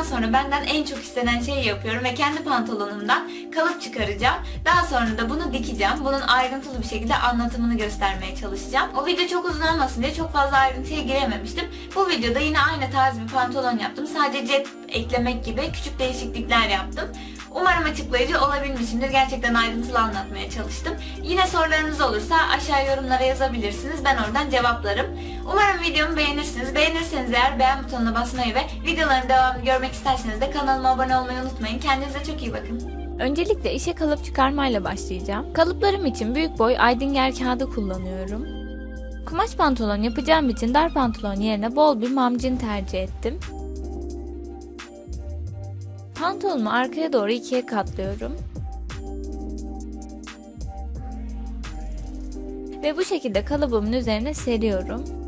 videomdan sonra benden en çok istenen şeyi yapıyorum ve kendi pantolonumdan kalıp çıkaracağım. Daha sonra da bunu dikeceğim. Bunun ayrıntılı bir şekilde anlatımını göstermeye çalışacağım. O video çok uzun olmasın diye çok fazla ayrıntıya girememiştim. Bu videoda yine aynı tarz bir pantolon yaptım. Sadece cep eklemek gibi küçük değişiklikler yaptım. Umarım açıklayıcı olabilmişimdir. Gerçekten ayrıntılı anlatmaya çalıştım. Yine sorularınız olursa aşağı yorumlara yazabilirsiniz. Ben oradan cevaplarım. Umarım videomu beğenirsiniz. Beğenirseniz eğer beğen butonuna basmayı ve videoların devamını görmek isterseniz de kanalıma abone olmayı unutmayın. Kendinize çok iyi bakın. Öncelikle işe kalıp çıkarmayla başlayacağım. Kalıplarım için büyük boy Aydinger kağıdı kullanıyorum. Kumaş pantolon yapacağım için dar pantolon yerine bol bir mamcin tercih ettim. Pantolonumu arkaya doğru ikiye katlıyorum. Ve bu şekilde kalıbımın üzerine seriyorum.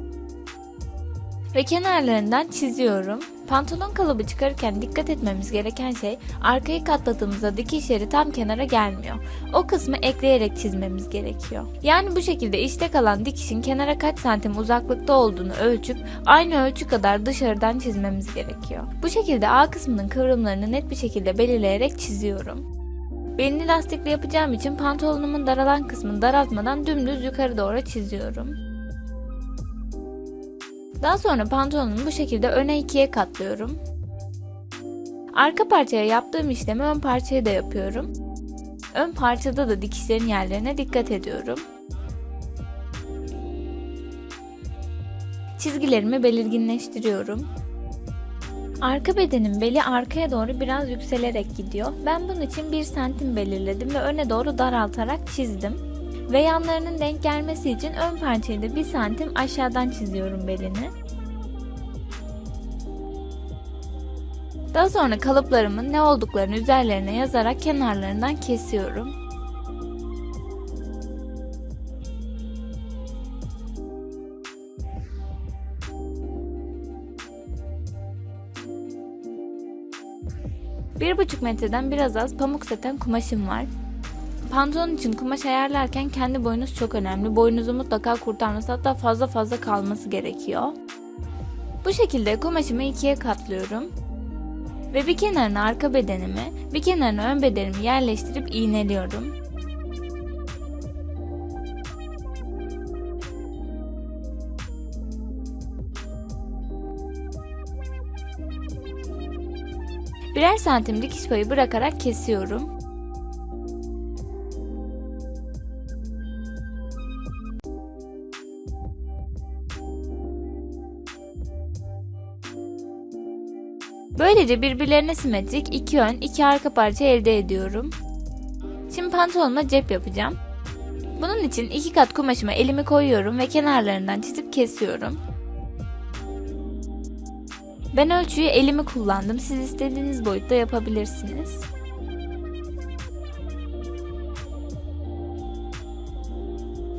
Ve kenarlarından çiziyorum. Pantolon kalıbı çıkarırken dikkat etmemiz gereken şey arkayı katladığımızda dikiş yeri tam kenara gelmiyor. O kısmı ekleyerek çizmemiz gerekiyor. Yani bu şekilde içte kalan dikişin kenara kaç santim uzaklıkta olduğunu ölçüp aynı ölçü kadar dışarıdan çizmemiz gerekiyor. Bu şekilde A kısmının kıvrımlarını net bir şekilde belirleyerek çiziyorum. Belini lastikli yapacağım için pantolonumun daralan kısmını daraltmadan dümdüz yukarı doğru çiziyorum. Daha sonra pantolonumu bu şekilde öne ikiye katlıyorum. Arka parçaya yaptığım işlemi ön parçaya da yapıyorum. Ön parçada da dikişlerin yerlerine dikkat ediyorum. Çizgilerimi belirginleştiriyorum. Arka bedenin beli arkaya doğru biraz yükselerek gidiyor. Ben bunun için 1 santim belirledim ve öne doğru daraltarak çizdim. Ve yanlarının denk gelmesi için ön parçayı da 1 santim aşağıdan çiziyorum belini. Daha sonra kalıplarımın ne olduklarını üzerlerine yazarak kenarlarından kesiyorum. Bir buçuk metreden biraz az pamuk saten kumaşım var. Pantolon için kumaş ayarlarken kendi boyunuz çok önemli. Boyunuzu mutlaka kurtarması hatta fazla fazla kalması gerekiyor. Bu şekilde kumaşımı ikiye katlıyorum. Ve bir kenarına arka bedenimi, bir kenarına ön bedenimi yerleştirip iğneliyorum. Birer santim dikiş payı bırakarak kesiyorum. Böylece birbirlerine simetrik iki ön iki arka parça elde ediyorum. Şimdi pantolonuma cep yapacağım. Bunun için iki kat kumaşıma elimi koyuyorum ve kenarlarından çizip kesiyorum. Ben ölçüyü elimi kullandım. Siz istediğiniz boyutta yapabilirsiniz.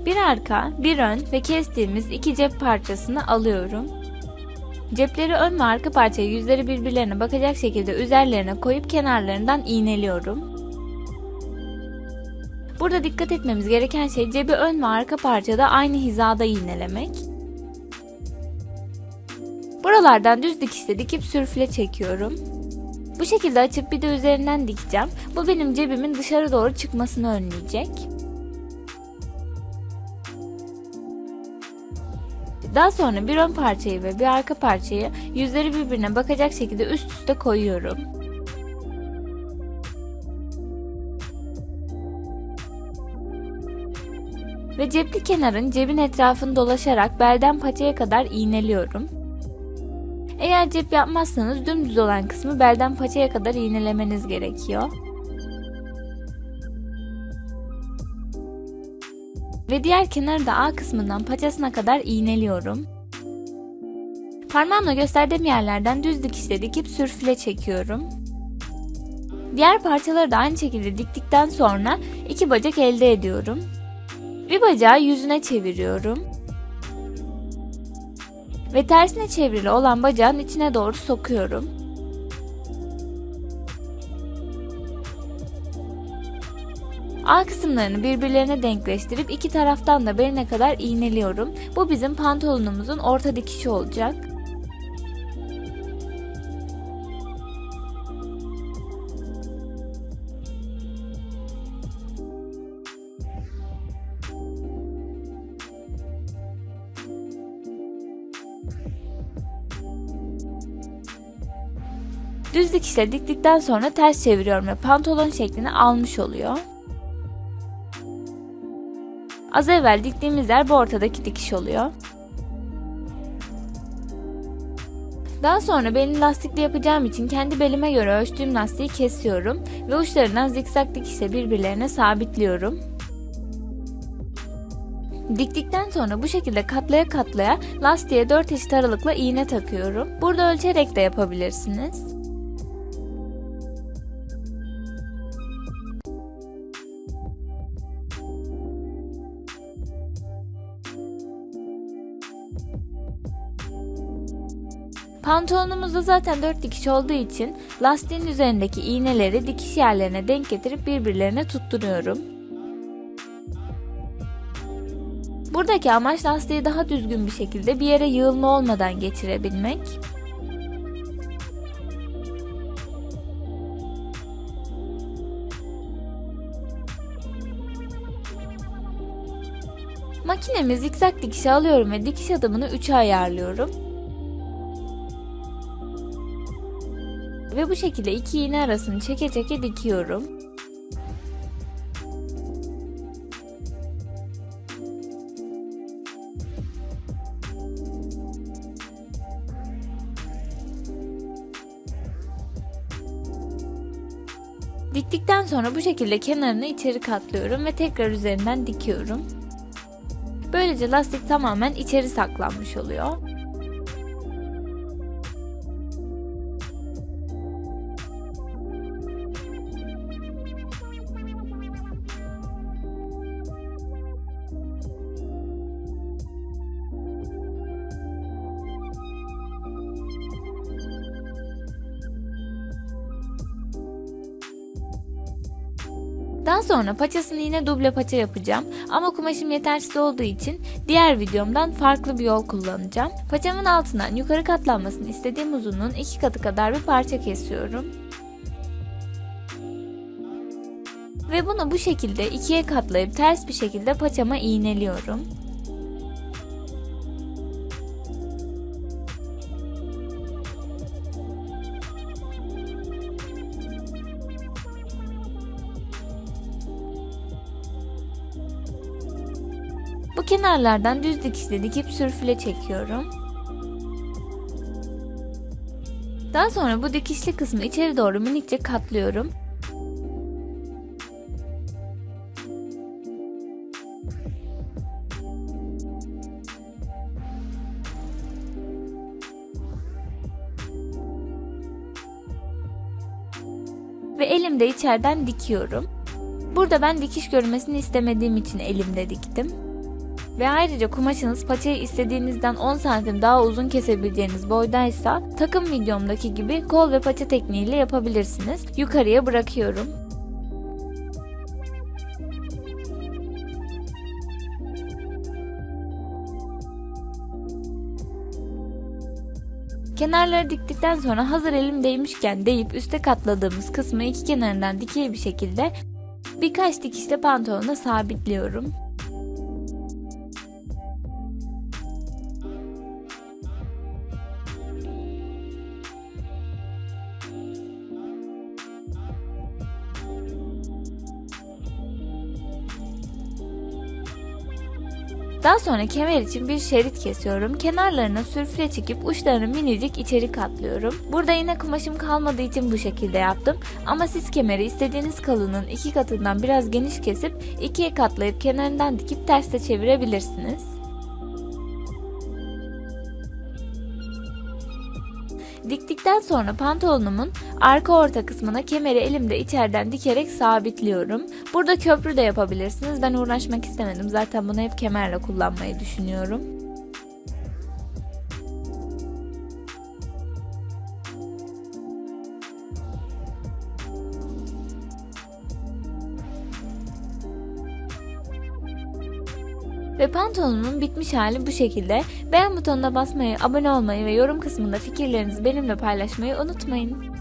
Bir arka, bir ön ve kestiğimiz iki cep parçasını alıyorum. Cepleri ön ve arka parçayı yüzleri birbirlerine bakacak şekilde üzerlerine koyup kenarlarından iğneliyorum. Burada dikkat etmemiz gereken şey cebi ön ve arka parçada aynı hizada iğnelemek. Buralardan düz dikişle dikip sürfle çekiyorum. Bu şekilde açıp bir de üzerinden dikeceğim. Bu benim cebimin dışarı doğru çıkmasını önleyecek. Daha sonra bir ön parçayı ve bir arka parçayı yüzleri birbirine bakacak şekilde üst üste koyuyorum. Ve cepli kenarın cebin etrafını dolaşarak belden paçaya kadar iğneliyorum. Eğer cep yapmazsanız dümdüz olan kısmı belden paçaya kadar iğnelemeniz gerekiyor. Ve diğer kenarı da A kısmından paçasına kadar iğneliyorum. Parmağımla gösterdiğim yerlerden düz dikişle dikip sürfüle çekiyorum. Diğer parçaları da aynı şekilde diktikten sonra iki bacak elde ediyorum. Bir bacağı yüzüne çeviriyorum. Ve tersine çevrili olan bacağın içine doğru sokuyorum. A kısımlarını birbirlerine denkleştirip iki taraftan da beline kadar iğneliyorum. Bu bizim pantolonumuzun orta dikişi olacak. Düz dikişle diktikten sonra ters çeviriyorum ve pantolon şeklini almış oluyor. Az evvel diktiğimiz yer bu ortadaki dikiş oluyor. Daha sonra belini lastikli yapacağım için kendi belime göre ölçtüğüm lastiği kesiyorum ve uçlarından zikzak dikişle birbirlerine sabitliyorum. Diktikten sonra bu şekilde katlaya katlaya lastiğe 4 eşit aralıkla iğne takıyorum. Burada ölçerek de yapabilirsiniz. Pantolonumuzda zaten 4 dikiş olduğu için lastiğin üzerindeki iğneleri dikiş yerlerine denk getirip birbirlerine tutturuyorum. Buradaki amaç lastiği daha düzgün bir şekilde bir yere yığılma olmadan geçirebilmek. Makinemi zikzak dikişe alıyorum ve dikiş adımını 3'e ayarlıyorum. Ve bu şekilde iki iğne arasını çeke çeke dikiyorum. Diktikten sonra bu şekilde kenarını içeri katlıyorum ve tekrar üzerinden dikiyorum. Böylece lastik tamamen içeri saklanmış oluyor. Daha sonra paçasını yine duble paça yapacağım ama kumaşım yetersiz olduğu için diğer videomdan farklı bir yol kullanacağım. Paçamın altından yukarı katlanmasını istediğim uzunluğun iki katı kadar bir parça kesiyorum. Ve bunu bu şekilde ikiye katlayıp ters bir şekilde paçama iğneliyorum. Kenarlardan düz dikişle dikip sürfüle çekiyorum. Daha sonra bu dikişli kısmı içeri doğru minikçe katlıyorum. Ve elimde içeriden dikiyorum. Burada ben dikiş görmesini istemediğim için elimde diktim. Ve ayrıca kumaşınız paçayı istediğinizden 10 santim daha uzun kesebileceğiniz boydaysa takım videomdaki gibi kol ve paça tekniğiyle yapabilirsiniz. Yukarıya bırakıyorum. Kenarları diktikten sonra hazır elim değmişken deyip üste katladığımız kısmı iki kenarından dikey bir şekilde birkaç dikişle pantolona sabitliyorum. Daha sonra kemer için bir şerit kesiyorum. Kenarlarına sürfüle çekip uçlarını minicik içeri katlıyorum. Burada yine kumaşım kalmadığı için bu şekilde yaptım. Ama siz kemeri istediğiniz kalının iki katından biraz geniş kesip ikiye katlayıp kenarından dikip terste çevirebilirsiniz. Diktikten sonra pantolonumun arka orta kısmına kemeri elimde içeriden dikerek sabitliyorum. Burada köprü de yapabilirsiniz. Ben uğraşmak istemedim. Zaten bunu hep kemerle kullanmayı düşünüyorum. Ve pantolonumun bitmiş hali bu şekilde. Beğen butonuna basmayı, abone olmayı ve yorum kısmında fikirlerinizi benimle paylaşmayı unutmayın.